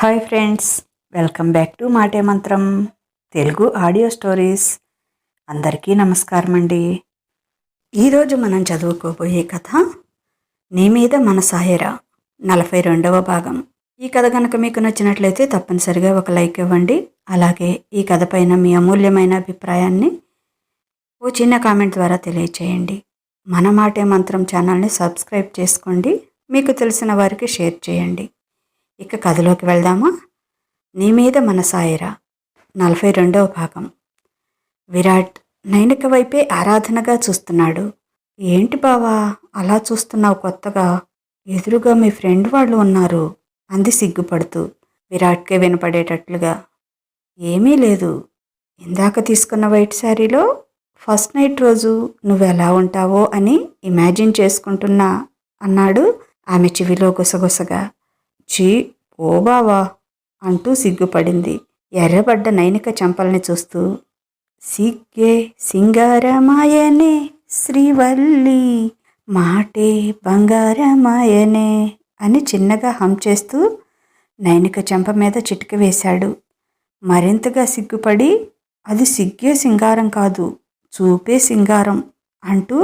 Hi friends welcome back to Maate Mantram Telugu audio stories. అందరికీ నమస్కారం అండి. ఈరోజు మనం చదువుకోబోయే కథ నీ మీద మన సాయరా నలభై రెండవ భాగం. ఈ కథ కనుక మీకు నచ్చినట్లయితే తప్పనిసరిగా ఒక లైక్ ఇవ్వండి. అలాగే ఈ కథ పైన మీ అమూల్యమైన అభిప్రాయాన్ని ఓ చిన్న కామెంట్ ద్వారా తెలియచేయండి. మన మాటే మంత్రం ఛానల్ని సబ్స్క్రైబ్ చేసుకోండి. మీకు తెలిసిన వారికి షేర్ చేయండి. ఇక కథలోకి వెళ్దామా? నీ మీద మన సాయరా నలభై రెండవ భాగం. విరాట్ నైనిక వైపే ఆరాధనగా చూస్తున్నాడు. ఏంటి బావా? అలా చూస్తున్నావు కొత్తగా? ఎదురుగా మీ ఫ్రెండ్ వాళ్ళు ఉన్నారు అంది సిగ్గుపడుతూ. విరాట్కే వినపడేటట్లుగా. ఏమీ లేదు. ఇందాక తీసుకున్న వైట్ శారీలో ఫస్ట్ నైట్ రోజు నువ్వు ఎలా ఉంటావో అని ఇమాజిన్ చేసుకుంటున్నా అన్నాడు ఆమె చెవిలో గుసగుసగా. చీ ఓ బావా అంటూ సిగ్గుపడింది. ఎర్రబడ్డ నైనిక చెంపల్ని చూస్తూ సిగ్గే సింగారమాయనే శ్రీవల్లి మాటే బంగారమాయనే అని చిన్నగా హం చేస్తూ నైనిక చెంప మీద చిటిక వేశాడు. మరింతగా సిగ్గుపడి అది సిగ్గే సింగారం కాదు చూపే సింగారం అంటూ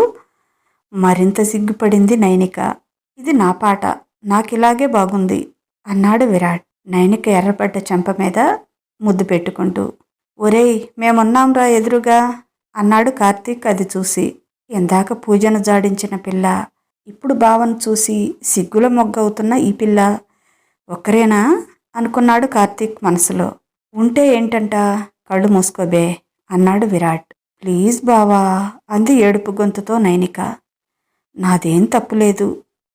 మరింత సిగ్గుపడింది నైనిక. ఇది నా పాట నాకిలాగే బాగుంది అన్నాడు విరాట్ నైనిక ఎర్రపడ్డ చెంప మీద ముద్దు పెట్టుకుంటూ. ఒరేయ్ మేమున్నాంరా ఎదురుగా? అన్నాడు కార్తీక్ అది చూసి. ఇందాక పూజను జాడించిన పిల్ల ఇప్పుడు భావన చూసి సిగ్గుల మొగ్గవుతున్న ఈ పిల్ల ఒక్కరేనా? అనుకున్నాడు కార్తీక్ మనసులో. ఉంటే ఏంటంట? కళ్ళు మూసుకోబే అన్నాడు విరాట్. ప్లీజ్ బావా అంది ఏడుపు గొంతుతో నైనిక నాదేం తప్పులేదు.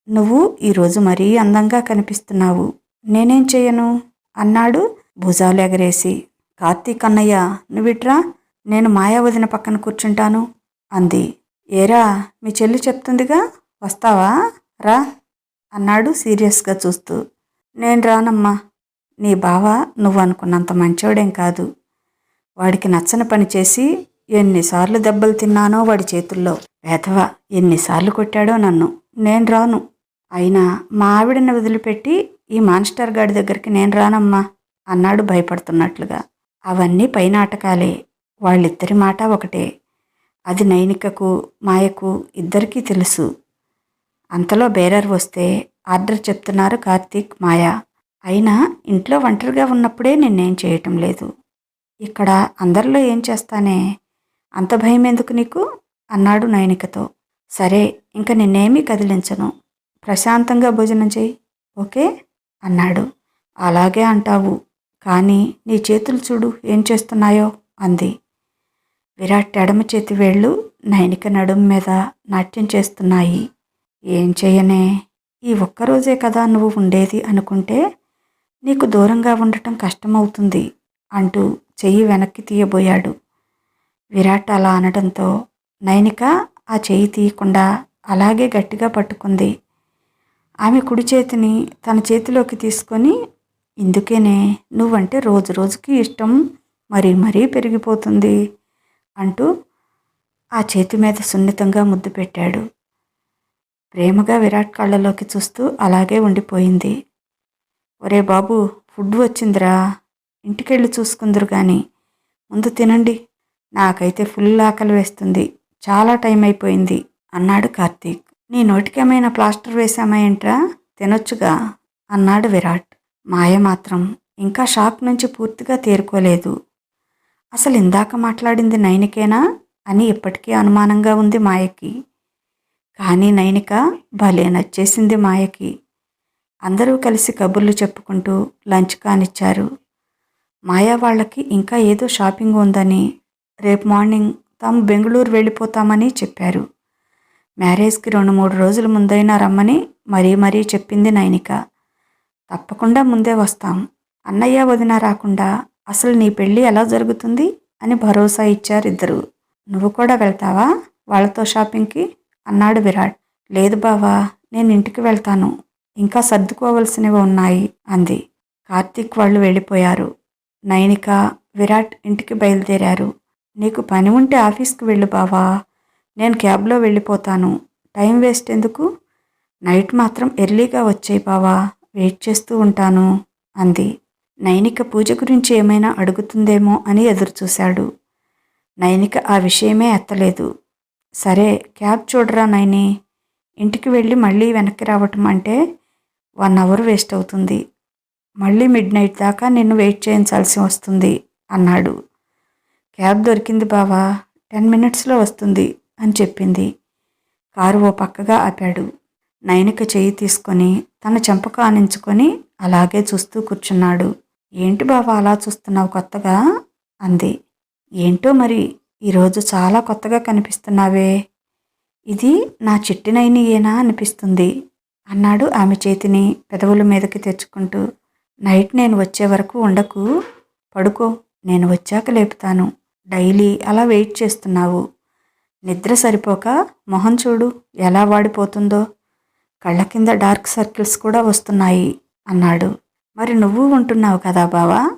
నువ్వు ఈరోజు మరీ అందంగా కనిపిస్తున్నావు. నేనేం చేయను? అన్నాడు భుజాలు ఎగరేసి. కార్తీక్ అన్నయ్య నువ్విట్రా? నేను మాయావదిన పక్కన కూర్చుంటాను అంది. ఏరా మీ చెల్లి చెప్తుందిగా? వస్తావా? రా అన్నాడు సీరియస్గా చూస్తూ. నేను రానమ్మా. నీ బావ నువ్వు అనుకున్నంత మంచోడేం కాదు. వాడికి నచ్చని పని చేసి ఎన్నిసార్లు దెబ్బలు తిన్నానో వాడి చేతుల్లో. వేధవ ఎన్నిసార్లు కొట్టాడో నన్ను. నేను రాను. అయినా మా ఆవిడని వదిలిపెట్టి ఈ మాన్స్టర్ గాడి దగ్గరికి నేను రానమ్మా అన్నాడు భయపడుతున్నట్లుగా. అవన్నీ పైనాటకాలే వాళ్ళిద్దరి మాట ఒకటే. అది నైనికకు మాయకు ఇద్దరికీ తెలుసు. అంతలో బేరర్ వస్తే ఆర్డర్ చెప్తున్నారు కార్తీక్ మాయ. అయినా ఇంట్లో ఒంటరిగా ఉన్నప్పుడే నిన్నేం చేయటం లేదు. ఇక్కడ అందరిలో ఏం చేస్తానే? అంత భయం ఎందుకు నీకు? అన్నాడు నైనికతో. సరే ఇంక నిన్నేమీ కదిలించను. ప్రశాంతంగా భోజనం చేయి. ఓకే? అన్నాడు. అలాగే అంటావు. కానీ నీ చేతులు చూడు ఏం చేస్తున్నాయో అంది. విరాట్ ఎడమ చేతి వేళ్ళు నైనిక నడుము మీద నాట్యం చేస్తున్నాయి. ఏం చేయనే? ఈ ఒక్కరోజే కదా నువ్వు ఉండేది అనుకుంటే నీకు దూరంగా ఉండటం కష్టమవుతుంది అంటూ చెయ్యి వెనక్కి తీయబోయాడు. విరాట్ అలా అనడంతో నైనిక ఆ చెయ్యి తీయకుండా అలాగే గట్టిగా పట్టుకుంది. ఆమె కుడి చేతిని తన చేతిలోకి తీసుకొని ఇందుకేనే నువ్వంటే రోజు రోజుకి ఇష్టం మరీ మరీ పెరిగిపోతుంది అంటూ ఆ చేతి మీద సున్నితంగా ముద్దు పెట్టాడు. ప్రేమగా విరాట్ కళ్ళలోకి చూస్తూ అలాగే ఉండిపోయింది. ఒరే బాబు ఫుడ్ వచ్చిందిరా. ఇంటికెళ్ళి చూసుకుందరు కానీ ముందు తినండి. నాకైతే ఫుల్ ఆకలి వేస్తుంది. చాలా టైం అయిపోయింది అన్నాడు కార్తీక్. నీ నోటికేమైనా ప్లాస్టర్ వేసామా ఏంట్రా తినొచ్చుగా అన్నాడు విరాట్. మాయ మాత్రం ఇంకా షాక్ నుంచి పూర్తిగా తేరుకోలేదు. అసలు ఇందాక మాట్లాడింది నైనికేనా? అని ఇప్పటికీ అనుమానంగా ఉంది మాయకి. కానీ నైనిక భలే నచ్చేసింది మాయకి. అందరూ కలిసి కబుర్లు చెప్పుకుంటూ లంచ్ కానిచ్చారు. మాయా వాళ్ళకి ఇంకా ఏదో షాపింగ్ ఉందని రేపు మార్నింగ్ తాము బెంగళూరు వెళ్ళిపోతామని చెప్పారు. మ్యారేజ్కి రెండు మూడు రోజుల ముందైనా రమ్మని మరీ మరీ చెప్పింది నైనిక. తప్పకుండా ముందే వస్తాం. అన్నయ్య వదిన రాకుండా అసలు నీ పెళ్ళి ఎలా జరుగుతుంది అని భరోసా ఇచ్చారు ఇద్దరు. నువ్వు కూడా వెళ్తావా? వాళ్ళతో షాపింగ్కి? అన్నాడు విరాట్. లేదు బావా నేను ఇంటికి వెళ్తాను. ఇంకా సర్దుకోవలసినవి ఉన్నాయి అంది. కార్తీక్ వాళ్ళు వెళ్ళిపోయారు. నైనిక విరాట్ ఇంటికి బయలుదేరారు. నీకు పని ఉంటే ఆఫీస్కి వెళ్ళు బావా. నేను క్యాబ్లో వెళ్ళిపోతాను. టైం వేస్ట్ ఎందుకు? నైట్ మాత్రం ఎర్లీగా వచ్చేయి బావా. వెయిట్ చేస్తూ ఉంటాను అంది. నైనిక పూజ గురించి ఏమైనా అడుగుతుందేమో అని ఎదురుచూశాడు. నైనిక ఆ విషయమే ఎత్తలేదు. సరే క్యాబ్ చూడరా నైని? ఇంటికి వెళ్ళి మళ్ళీ వెనక్కి రావటం అంటే వన్ అవర్ వేస్ట్ అవుతుంది. మళ్ళీ మిడ్ నైట్ దాకా నిన్ను వెయిట్ చేయించాల్సి వస్తుంది అన్నాడు. క్యాబ్ దొరికింది బావా. టెన్ మినిట్స్లో వస్తుంది. అని చెప్పింది. కారు ఓ పక్కగా ఆపాడు. నయనిక చెయ్యి తీసుకొని తన చెంపకు ఆనించుకొని అలాగే చూస్తూ కూర్చున్నాడు. ఏంటి బావా అలా చూస్తున్నావు కొత్తగా? అంది. ఏంటో మరి ఈరోజు చాలా కొత్తగా కనిపిస్తున్నావే. ఇది నా చిట్టి నైనియేనా అనిపిస్తుంది అన్నాడు ఆమె చేతిని పెదవుల మీదకి తెచ్చుకుంటూ. నైట్ నేను వచ్చే వరకు ఉండకు పడుకో నేను వచ్చాక లేపుతాను. డైలీ అలా వెయిట్ చేస్తున్నావు. నిద్ర సరిపోక మొహం చూడు ఎలా వాడిపోతుందో. కళ్ళ కింద డార్క్ సర్కిల్స్ కూడా వస్తున్నాయి అన్నాడు. మరి నువ్వు ఉంటున్నావు కదా బావా?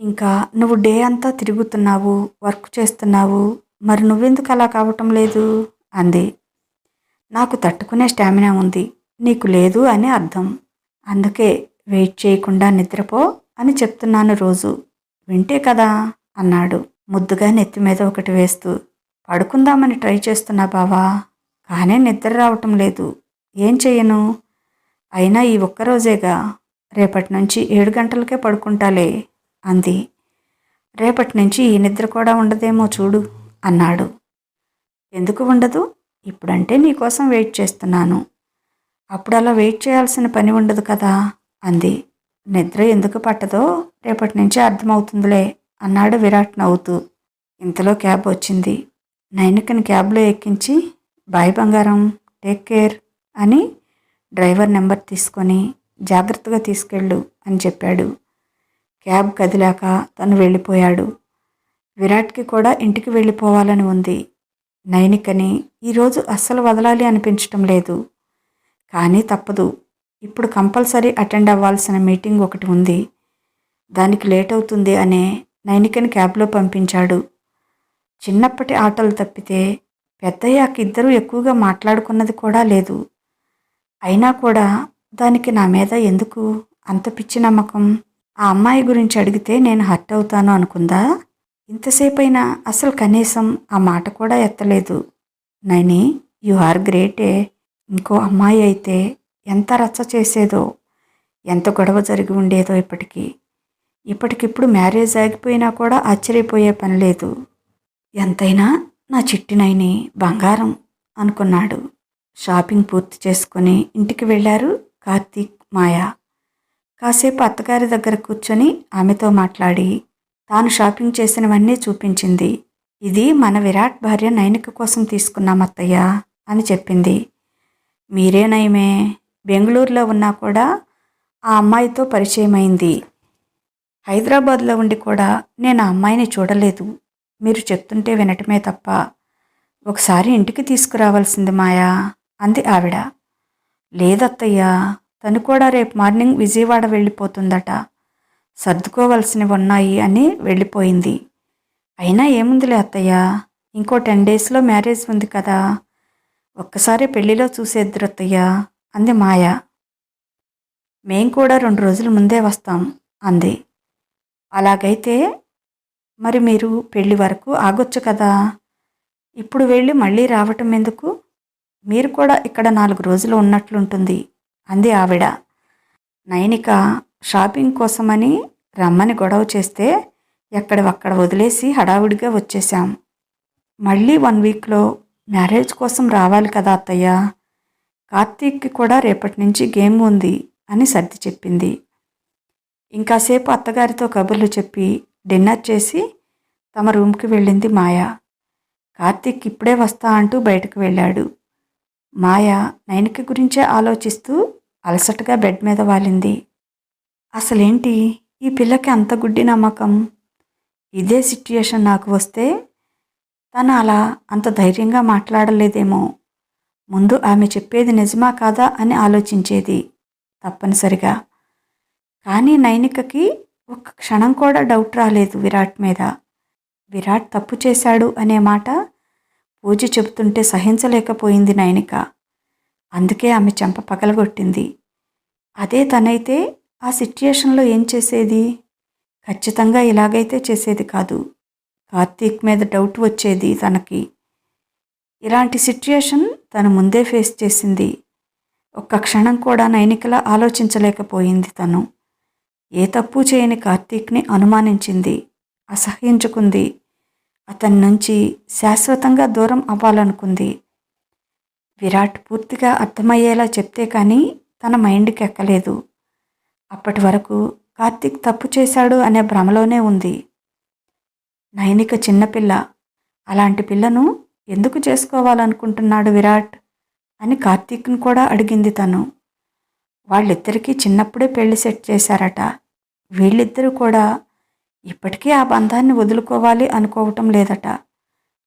ఇంకా నువ్వు డే అంతా తిరుగుతున్నావు వర్క్ చేస్తున్నావు మరి నువ్వెందుకు అలా కావటం లేదు? అంది. నాకు తట్టుకునే స్టామినా ఉంది నీకు లేదు అని అర్థం. అందుకే వెయిట్ చేయకుండా నిద్రపో అని చెప్తున్నాను రోజు. వింటే కదా అన్నాడు. ముద్దుగా నెత్తి మీద ఒకటి వేస్తూ. పడుకుందామని ట్రై చేస్తున్నా బావా కానీ నిద్ర రావటం లేదు. ఏం చేయను అయినా ఈ ఒక్కరోజేగా రేపటి నుంచి ఏడు గంటలకే పడుకుంటాలే అంది. రేపటి నుంచి ఈ నిద్ర కూడా ఉండదేమో చూడు అన్నాడు. ఎందుకు ఉండదు? ఇప్పుడంటే నీకోసం వెయిట్ చేస్తున్నాను. అప్పుడు అలా వెయిట్ చేయాల్సిన పని ఉండదు కదా అంది. నిద్ర ఎందుకు పట్టదో రేపటి నుంచి అర్థమవుతుందిలే అన్నాడు విరాట్ నవ్వుతూ. ఇంతలో క్యాబ్ వచ్చింది. నైనికని క్యాబ్లో ఎక్కించి బాయ్ బంగారం టేక్ కేర్ అని డ్రైవర్ నెంబర్ తీసుకొని జాగ్రత్తగా తీసుకెళ్ళు అని చెప్పాడు. క్యాబ్ కదిలాక తను వెళ్ళిపోయాడు. విరాట్కి కూడా ఇంటికి వెళ్ళిపోవాలని ఉంది. నైనికని ఈరోజు అస్సలు వదలాలి అనిపించటం లేదు. కానీ తప్పదు. ఇప్పుడు కంపల్సరీ అటెండ్ అవ్వాల్సిన మీటింగ్ ఒకటి ఉంది. దానికి లేట్ అవుతుంది అనే నైనికని క్యాబ్లో పంపించాడు. చిన్నప్పటి ఆటలు తప్పితే పెద్దయ్యాక ఇద్దరూ ఎక్కువగా మాట్లాడుకున్నది కూడా లేదు. అయినా కూడా దానికి నా మీద ఎందుకు అంత పిచ్చి నమ్మకం? ఆ అమ్మాయి గురించి అడిగితే నేను హర్ట్ అవుతాను అనుకుందా? ఇంతసేపైనా అసలు కనీసం ఆ మాట కూడా ఎత్తలేదు. నైని యు ఆర్ గ్రేటే. ఇంకో అమ్మాయి అయితే ఎంత రచ్చ చేసేదో ఎంత గొడవ జరిగి ఉండేదో ఇప్పటికీ. ఇప్పటికిప్పుడు మ్యారేజ్ ఆగిపోయినా కూడా ఆశ్చర్యపోయే పని లేదు. ఎంతైనా నా చిట్టినైని బంగారం అనుకున్నాడు. షాపింగ్ పూర్తి చేసుకొని ఇంటికి వెళ్ళారు కార్తీక్ మాయా. కాసేపు అత్తగారి దగ్గర కూర్చొని ఆమెతో మాట్లాడి తాను షాపింగ్ చేసినవన్నీ చూపించింది. ఇది మన విరాట్ భార్య నైనిక కోసం తీసుకున్నాం అత్తయ్య అని చెప్పింది. మీరే నయమే బెంగళూరులో ఉన్నా కూడా ఆ అమ్మాయితో పరిచయమైంది. హైదరాబాద్లో ఉండి కూడా నేను ఆ అమ్మాయిని చూడలేదు. మీరు చెప్తుంటే వినటమే తప్ప ఒకసారి ఇంటికి తీసుకురావాల్సింది మాయా అంది ఆవిడ. లేదత్తయ్యా తను కూడా రేపు మార్నింగ్ విజయవాడ వెళ్ళిపోతుందట. సర్దుకోవలసినవి ఉన్నాయి అని వెళ్ళిపోయింది. అయినా ఏముందిలే అత్తయ్య ఇంకో టెన్ డేస్లో మ్యారేజ్ ఉంది కదా. ఒక్కసారి పెళ్ళిలో చూసేద్దరు అత్తయ్య అంది మాయ. మేం కూడా రెండు రోజుల ముందే వస్తాం అంది. అలాగైతే మరి మీరు పెళ్ళి వరకు ఆగొచ్చు కదా. ఇప్పుడు వెళ్ళి మళ్ళీ రావటం ఎందుకు? మీరు కూడా ఇక్కడ నాలుగు రోజులు ఉన్నట్లుంటుంది అంది ఆవిడ. నయనిక షాపింగ్ కోసమని రమ్మని గొడవ చేస్తే ఎక్కడవక్కడ వదిలేసి హడావుడిగా వచ్చేసాం మళ్ళీ వన్ వీక్లో మ్యారేజ్ కోసం రావాలి కదా అత్తయ్య. కార్తీక్కి కూడా రేపటి నుంచి గేమ్ ఉంది అని సర్ది చెప్పింది. ఇంకాసేపు అత్తగారితో కబుర్లు చెప్పి డిన్నర్ చేసి తమ రూమ్కి వెళ్ళింది మాయ. కార్తీక్ ఇప్పుడే వస్తా అంటూ బయటకు వెళ్ళాడు. మాయ నైనిక గురించే ఆలోచిస్తూ అలసటగా బెడ్ మీద వాలింది. అసలేంటి? ఈ పిల్లకి అంత గుడ్డి నమ్మకం? ఇదే సిట్యుయేషన్ నాకు వస్తే తను అలా అంత ధైర్యంగా మాట్లాడలేదేమో. ముందు ఆమె చెప్పేది నిజమా కాదా అని ఆలోచించేది తప్పనిసరిగా. కానీ నైనికకి ఒక్క క్షణం కూడా డౌట్ రాలేదు విరాట్ మీద. విరాట్ తప్పు చేశాడు అనే మాట పూజ చెబుతుంటే సహించలేకపోయింది నైనిక. అందుకే ఆమె చెంప పగలగొట్టింది. అదే తనైతే ఆ సిచ్యుయేషన్లో ఏం చేసేది? ఖచ్చితంగా ఇలాగైతే చేసేది కాదు. కార్తీక్ మీద డౌట్ వచ్చేది తనకి. ఇలాంటి సిచ్యుయేషన్ తను ముందే ఫేస్ చేసింది. ఒక్క క్షణం కూడా నైనికలా ఆలోచించలేకపోయింది తను. ఏ తప్పు చేయని కార్తీక్ని అనుమానించింది అసహ్యించుకుంది. అతని నుంచి శాశ్వతంగా దూరం అవ్వాలనుకుంది. విరాట్ పూర్తిగా అర్థమయ్యేలా చెప్తే కానీ తన మైండ్కి ఎక్కలేదు. అప్పటి వరకు కార్తీక్ తప్పు చేశాడు అనే భ్రమలోనే ఉంది. నైనిక చిన్నపిల్ల అలాంటి పిల్లను ఎందుకు చేసుకోవాలనుకుంటున్నాడు విరాట్? అని కార్తీక్ను కూడా అడిగింది తను. వాళ్ళిద్దరికీ చిన్నప్పుడే పెళ్ళి సెట్ చేశారట. వీళ్ళిద్దరూ కూడా ఇప్పటికీ ఆ బంధాన్ని వదులుకోవాలి అనుకోవటం లేదట.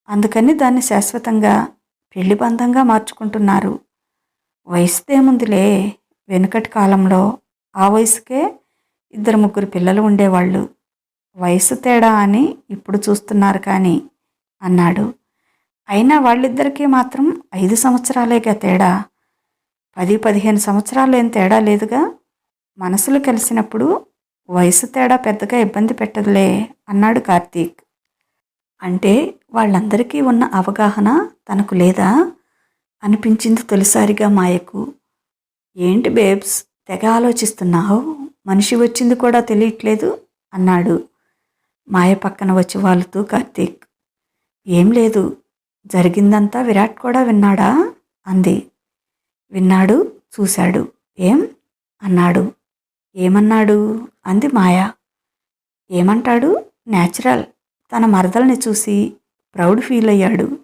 అందుకని దాన్ని శాశ్వతంగా పెళ్ళి బంధంగా మార్చుకుంటున్నారు. వయసుదేముందిలే వెనుకటి కాలంలో. ఆ వయసుకే ఇద్దరు ముగ్గురు పిల్లలు ఉండేవాళ్ళు. వయసు తేడా అని ఇప్పుడు చూస్తున్నారు కానీ అన్నాడు. అయినా వాళ్ళిద్దరికీ మాత్రం ఐదు సంవత్సరాలేగా తేడా. పది పదిహేను సంవత్సరాలు ఏం తేడా లేదుగా? మనసులు కలిసినప్పుడు వయసు తేడా పెద్దగా ఇబ్బంది పెట్టదులే అన్నాడు కార్తీక్. అంటే వాళ్ళందరికీ ఉన్న అవగాహన తనకు లేదా? అనిపించింది తొలిసారిగా మాయకు. ఏంటి బేబ్స్ తెగ ఆలోచిస్తున్నావు? మనిషి వచ్చింది కూడా తెలియట్లేదు అన్నాడు మాయ పక్కన వచ్చి వాలుతూ కార్తీక్. ఏం లేదు జరిగిందంతా విరాట్ కూడా విన్నాడా? అంది. విన్నాడు చూశాడు. ఏం? అన్నాడు. ఏమన్నాడు? అంది మాయ. ఏమంటాడు? న్యాచురల్ తన మరదల్ని చూసి ప్రౌడ్ ఫీల్ అయ్యాడు.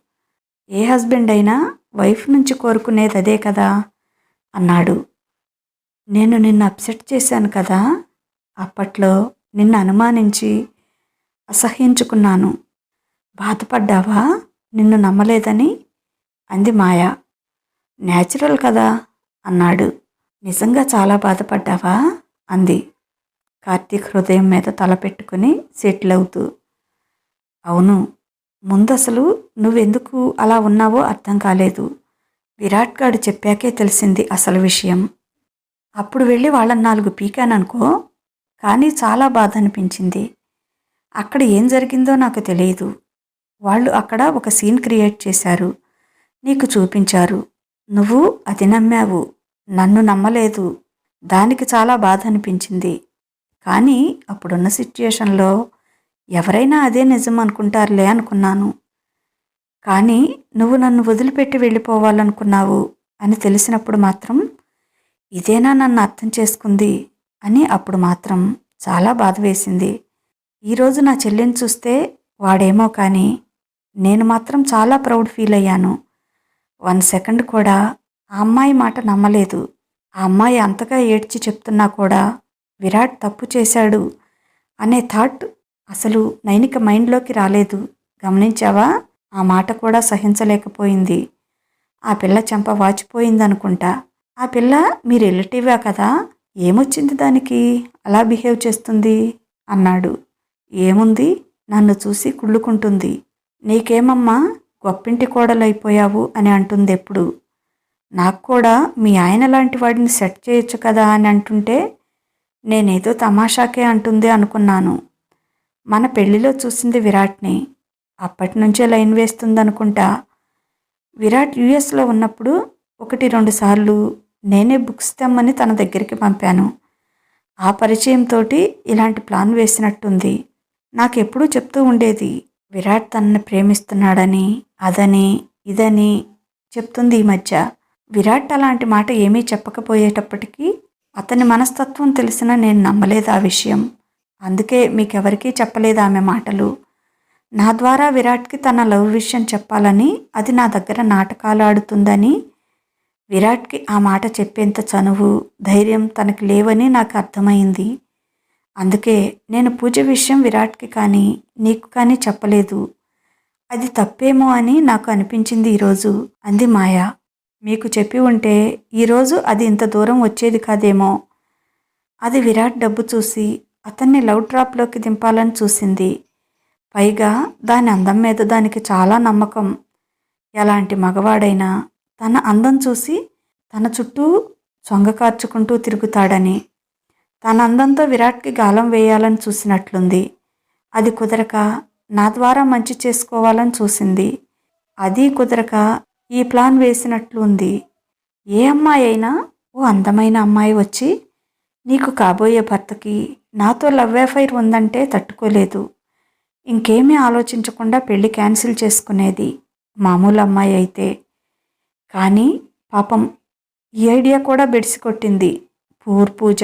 ఏ హస్బెండ్ అయినా వైఫ్ నుంచి కోరుకునేది అదే కదా? అన్నాడు. నేను నిన్ను అప్సెట్ చేశాను కదా? అప్పట్లో నిన్ను అనుమానించి అసహ్యించుకున్నాను. బాధపడ్డావా? నిన్ను నమ్మలేదని? అంది మాయ. న్యాచురల్ కదా అన్నాడు. నిజంగా చాలా బాధపడ్డావా? అంది. కార్తీక్ హృదయం మీద తల పెట్టుకుని సెటిల్ అవుతూ. అవును. ముందు అసలు నువ్వెందుకు అలా ఉన్నావో అర్థం కాలేదు. విరాట్ గారు చెప్పాకే తెలిసింది అసలు విషయం. అప్పుడు వెళ్ళి వాళ్ళని నాలుగు పీకాననుకో. కానీ చాలా బాధ అనిపించింది అక్కడ ఏం జరిగిందో నాకు తెలియదు. వాళ్ళు అక్కడ ఒక సీన్ క్రియేట్ చేశారు. నీకు చూపించారు. నువ్వు అది నమ్మావు. నన్ను నమ్మలేదు. దానికి చాలా బాధ అనిపించింది. కానీ అప్పుడున్న సిచ్యుయేషన్లో ఎవరైనా అదే నిజం అనుకుంటారులే అనుకున్నాను. కానీ నువ్వు నన్ను వదిలిపెట్టి వెళ్ళిపోవాలనుకున్నావు అని తెలిసినప్పుడు మాత్రం ఇదేనా నన్ను అర్థం చేసుకుంది అని అప్పుడు మాత్రం చాలా బాధ వేసింది. ఈరోజు నా చెల్లిని చూస్తే వాడేమో కానీ నేను మాత్రం చాలా ప్రౌడ్ ఫీల్ అయ్యాను. వన్ సెకండ్ కూడా ఆ అమ్మాయి మాట నమ్మలేదు. ఆ అమ్మాయి అంతగా ఏడ్చి చెప్తున్నా కూడా విరాట్ తప్పు చేశాడు అనే థాట్ అసలు నైనిక మైండ్లోకి రాలేదు. గమనించావా? ఆ మాట కూడా సహించలేకపోయింది. ఆ పిల్ల చెంప వాచిపోయిందనుకుంటా. ఆ పిల్ల మీ రిలేటివా కదా? ఏమొచ్చింది దానికి? అలా బిహేవ్ చేస్తుంది అన్నాడు. ఏముంది? నన్ను చూసి కుళ్ళుకుంటుంది. నీకేమమ్మా? గొప్పింటి కోడలైపోయావు అని అంటుంది ఎప్పుడు నాకు కూడా మీ ఆయన లాంటి వాడిని సెట్ చేయొచ్చు కదా అని అంటుంటే నేనేదో తమాషాకే అంటుంది అనుకున్నాను. మన పెళ్ళిలో చూసింది విరాట్ని. అప్పటి నుంచే లైన్ వేస్తుందనుకుంటా. విరాట్ యుఎస్లో ఉన్నప్పుడు ఒకటి రెండు సార్లు నేనే బుక్స్ తెమ్మని తన దగ్గరికి పంపాను. ఆ పరిచయంతో ఇలాంటి ప్లాన్ వేసినట్టుంది. నాకెప్పుడూ చెప్తూ ఉండేది విరాట్ తనని ప్రేమిస్తున్నాడని. అదని ఇదని చెప్తుంది ఈ మధ్య. విరాట్ అలాంటి మాట ఏమీ చెప్పకపోయేటప్పటికీ అతని మనస్తత్వం తెలిసిన నేను నమ్మలేదు ఆ విషయం. అందుకే మీకెవరికీ చెప్పలేదు ఆమె మాటలు. నా ద్వారా విరాట్కి తన లవ్ విషయం చెప్పాలని అది నా దగ్గర నాటకాలు ఆడుతుందని విరాట్కి ఆ మాట చెప్పేంత చనువు ధైర్యం తనకి లేవని నాకు అర్థమైంది. అందుకే నేను పూజ విషయం విరాట్కి కానీ నీకు కానీ చెప్పలేదు. అది తప్పేమో అని నాకు అనిపించింది ఈరోజు. అంది మాయ. మీకు చెప్పి ఉంటే ఈరోజు అది ఇంత దూరం వచ్చేది కాదేమో. అది విరాట్ డబ్బు చూసి అతన్ని లవ్ డ్రాప్లోకి దింపాలని చూసింది. పైగా దాని అందం మీద దానికి చాలా నమ్మకం. ఎలాంటి మగవాడైనా తన అందం చూసి తన చుట్టూ సొంగ కార్చుకుంటూ తిరుగుతాడని. తన అందంతో విరాట్కి గాలం వేయాలని చూసినట్లుంది. అది కుదరక నా ద్వారా మంచి చేసుకోవాలని చూసింది. అది కుదరక ఈ ప్లాన్ వేసినట్లు ఉంది. ఏ అమ్మాయి అయినా ఓ అందమైన అమ్మాయి వచ్చి నీకు కాబోయే భర్తకి నాతో లవ్ అఫైర్ ఉందంటే తట్టుకోలేదు. ఇంకేమీ ఆలోచించకుండా పెళ్ళి క్యాన్సిల్ చేసుకునేది మామూలు అమ్మాయి అయితే. కానీ పాపం ఈ ఐడియా కూడా బెడిసి కొట్టింది పూర్ పూజ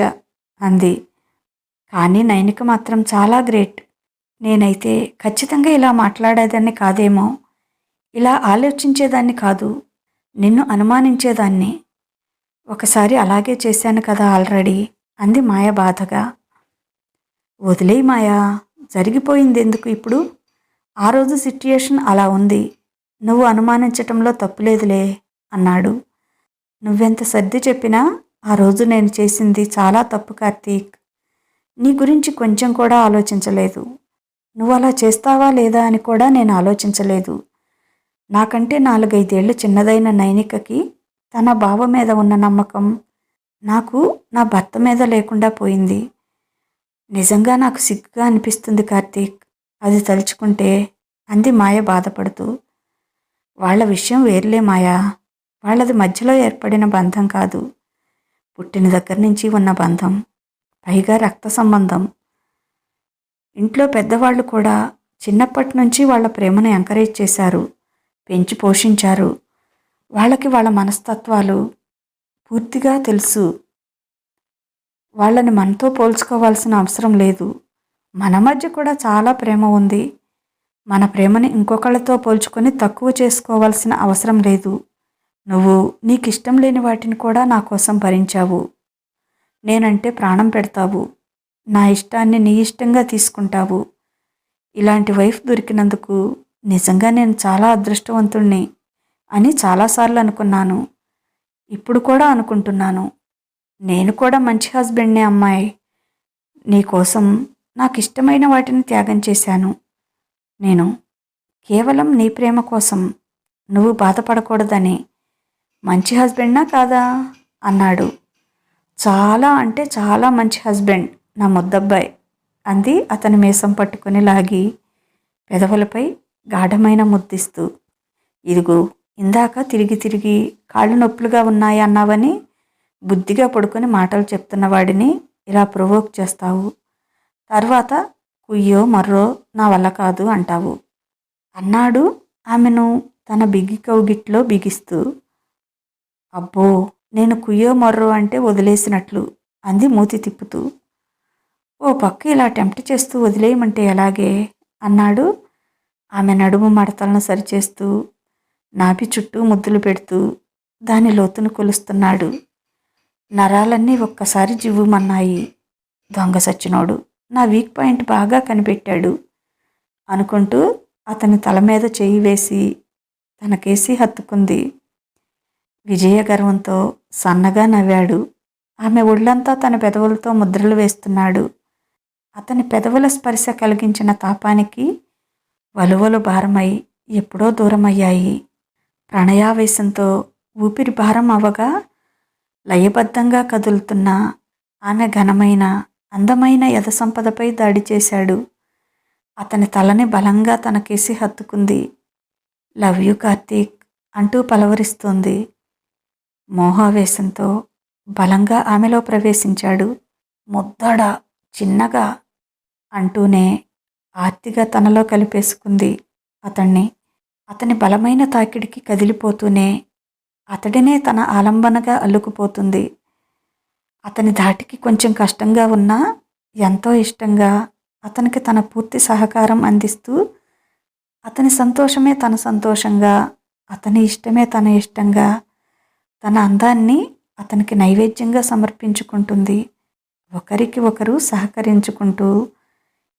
అంది. కానీ నైనిక మాత్రం చాలా గ్రేట్. నేనైతే ఖచ్చితంగా ఇలా మాట్లాడేదాన్ని కాదేమో. ఇలా ఆలోచించేదాన్ని కాదు. నిన్ను అనుమానించేదాన్ని. ఒకసారి అలాగే చేశాను కదా ఆల్రెడీ అంది మాయ బాధగా. వదిలేయి మాయా జరిగిపోయింది ఎందుకు ఇప్పుడు? ఆ రోజు సిట్యుయేషన్ అలా ఉంది. నువ్వు అనుమానించటంలో తప్పులేదులే అన్నాడు. నువ్వెంత సర్ది చెప్పినా ఆ రోజు నేను చేసింది చాలా తప్పు కార్తీక్. నీ గురించి కొంచెం కూడా ఆలోచించలేదు. నువ్వు అలా చేస్తావా లేదా అని కూడా నేను ఆలోచించలేదు. నాకంటే నాలుగైదేళ్ళు చిన్నదైన నైనికకి తన బావ మీద ఉన్న నమ్మకం నాకు నా భర్త మీద లేకుండా పోయింది. నిజంగా నాకు సిగ్గుగా అనిపిస్తుంది కార్తీక్. అది తలుచుకుంటే అంది మాయ బాధపడుతూ. వాళ్ళ విషయం వేర్లే మాయా. వాళ్ళది మధ్యలో ఏర్పడిన బంధం కాదు. పుట్టిన దగ్గర నుంచి ఉన్న బంధం. పైగా రక్త సంబంధం. ఇంట్లో పెద్దవాళ్ళు కూడా చిన్నప్పటి నుంచి వాళ్ళ ప్రేమను ఎంకరేజ్ చేశారు పెంచి పోషించారు. వాళ్ళకి వాళ్ళ మనస్తత్వాలు పూర్తిగా తెలుసు. వాళ్ళని మనతో పోల్చుకోవాల్సిన అవసరం లేదు. మన మధ్య కూడా చాలా ప్రేమ ఉంది. మన ప్రేమని ఇంకొకళ్ళతో పోల్చుకొని తక్కువ చేసుకోవాల్సిన అవసరం లేదు. నువ్వు నీకు ఇష్టం లేని వాటిని కూడా నా కోసం భరించావు. నేనంటే ప్రాణం పెడతావు. నా ఇష్టాన్ని నీ ఇష్టంగా తీసుకుంటావు. ఇలాంటి వైఫ్ దొరికినందుకు నిజంగా నేను చాలా అదృష్టవంతుణ్ణి అని చాలాసార్లు అనుకున్నాను. ఇప్పుడు కూడా అనుకుంటున్నాను. నేను కూడా మంచి హస్బెండ్నే అమ్మాయి. నీకోసం నాకు ఇష్టమైన వాటిని త్యాగం చేశాను. నేను కేవలం నీ ప్రేమ కోసం నువ్వు బాధపడకూడదని మంచి హస్బెండ్నా కాదా? అన్నాడు. చాలా అంటే చాలా మంచి హస్బెండ్. నా ముద్దబ్బాయి అంది. అతని మీసం పట్టుకుని లాగి పెదవులపై గాఢమైన ముద్దిస్తూ ఇదిగో ఇందాక తిరిగి తిరిగి కాళ్ళు నొప్పులుగా ఉన్నాయి అన్నావని బుద్ధిగా పడుకొని మాటలు చెప్తున్న వాడిని ఇలా ప్రొవోక్ చేస్తావు. తర్వాత కుయ్యో మర్రో నా వల్ల కాదు అంటావు. అన్నాడు. ఆమెను తన బిగి కౌగిట్లో బిగిస్తూ అబ్బో నేను కుయ్యో మర్రో అంటే వదిలేసినట్లు అంది మూతి తిప్పుతూ. ఓ పక్క ఇలా టెంప్ట్ చేస్తూ వదిలేయమంటే ఎలాగే? అన్నాడు. ఆమె నడుము మడతలను సరిచేస్తూ నాభి చుట్టూ ముద్దులు పెడుతూ దాని లోతును కొలుస్తున్నాడు. నరాలన్నీ ఒక్కసారి జివ్వుమన్నాయి. దొంగ సచ్చినోడు నా వీక్ పాయింట్ బాగా కనిపెట్టాడు అనుకుంటూ అతని తల మీద చేయి వేసి తనకేసి హత్తుకుంది. విజయ గర్వంతో సన్నగా నవ్వాడు. ఆమె ఒళ్ళంతా తన పెదవులతో ముద్రలు వేస్తున్నాడు. అతని పెదవుల స్పర్శ కలిగించిన తాపానికి వలువలు భారమై ఎప్పుడో దూరమయ్యాయి. ప్రణయావేశంతో ఊపిరి భారం అవ్వగా లయబద్ధంగా కదులుతున్న ఆమె ఘనమైన అందమైన యథ సంపదపై దాడి చేశాడు. అతని తలని బలంగా తనకేసి హత్తుకుంది. లవ్ యు కార్తీక్ అంటూ పలవరిస్తోంది. మోహావేశంతో బలంగా ఆమెలో ప్రవేశించాడు. ముద్దడ చిన్నగా అంటూనే ఆర్తిగా తనలో కలిపేసుకుంది అతన్ని. అతని బలమైన తాకిడికి కదిలిపోతూనే అతడినే తన ఆలంబనగా అల్లుకుపోతుంది. అతని ధాటికి కొంచెం కష్టంగా ఉన్నా ఎంతో ఇష్టంగా అతనికి తన పూర్తి సహకారం అందిస్తూ అతని సంతోషమే తన సంతోషంగా అతని ఇష్టమే తన ఇష్టంగా తన అందాన్ని అతనికి నైవేద్యంగా సమర్పించుకుంటుంది. ఒకరికి ఒకరు సహకరించుకుంటూ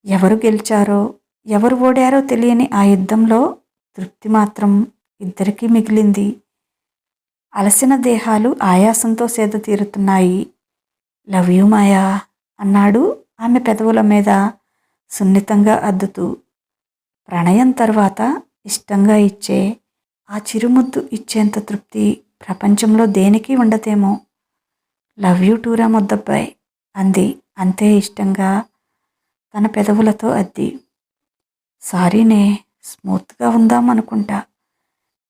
ఎవరు గెలిచారో ఎవరు ఓడారో తెలియని ఆ యుద్ధంలో తృప్తి మాత్రం ఇద్దరికీ మిగిలింది. అలసిన దేహాలు ఆయాసంతో సేద తీరుతున్నాయి. లవ్ యూ మాయా అన్నాడు ఆమె పెదవుల మీద సున్నితంగా అద్దుతూ. ప్రణయం తర్వాత ఇష్టంగా ఇచ్చే ఆ చిరుముద్దు ఇచ్చేంత తృప్తి ప్రపంచంలో దేనికి ఉండదేమో. లవ్ యూ టూరా ముద్దబ్బాయ్ అంది అంతే ఇష్టంగా తన పెదవులతో అద్ది సారీనే స్మూత్గా ఉందాం అనుకుంటా.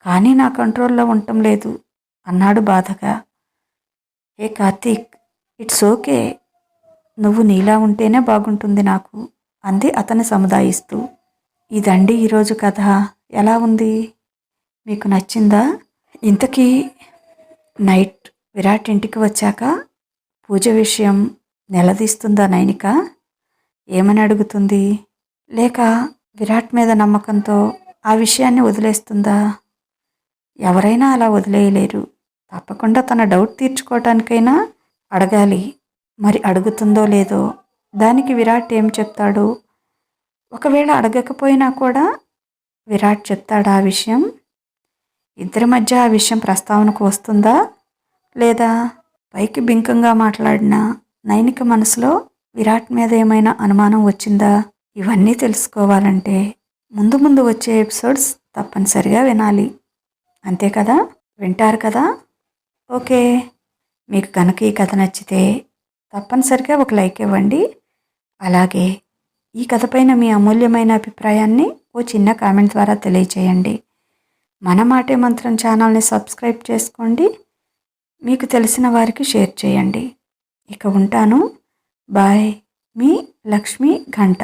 కానీ నా కంట్రోల్లో ఉండటం లేదు అన్నాడు బాధగా. Hey Karthik it's okay. నువ్వు నీలా ఉంటేనే బాగుంటుంది నాకు అంది అతను సముదాయిస్తూ. ఇదండి ఈరోజు కథ. ఎలా ఉంది? మీకు నచ్చిందా? ఇంతకీ నైట్ విరాట్ ఇంటికి వచ్చాక పూజ విషయం నిలదీస్తుందా నైనిక? ఏమని అడుగుతుంది? లేక విరాట్ మీద నమ్మకంతో ఆ విషయాన్ని వదిలేస్తుందా? ఎవరైనా అలా వదిలేయలేరు. తప్పకుండా తన డౌట్ తీర్చుకోవటానికైనా అడగాలి. మరి అడుగుతుందో లేదో? దానికి విరాట్ ఏం చెప్తాడు? ఒకవేళ అడగకపోయినా కూడా విరాట్ చెప్తాడా ఆ విషయం? ఇద్దరి మధ్య ఆ విషయం ప్రస్తావనకు వస్తుందా? లేదా పైకి బింకంగా మాట్లాడిన నైనిక మనసులో విరాట్ మీద ఏమైనా అనుమానం వచ్చిందా? ఇవన్నీ తెలుసుకోవాలంటే ముందు ముందు వచ్చే ఎపిసోడ్స్ తప్పనిసరిగా వినాలి. అంతే కదా? వింటారు కదా? ఓకే. మీకు కనుక ఈ కథ నచ్చితే తప్పనిసరిగా ఒక లైక్ ఇవ్వండి. అలాగే ఈ కథపైన మీ అమూల్యమైన అభిప్రాయాన్ని ఓ చిన్న కామెంట్ ద్వారా తెలియచేయండి. మన మాటే మంత్రం ఛానల్ని సబ్స్క్రైబ్ చేసుకోండి. మీకు తెలిసిన వారికి షేర్ చేయండి. ఇక ఉంటాను. బాయ్ మీ లక్ష్మి ఘంట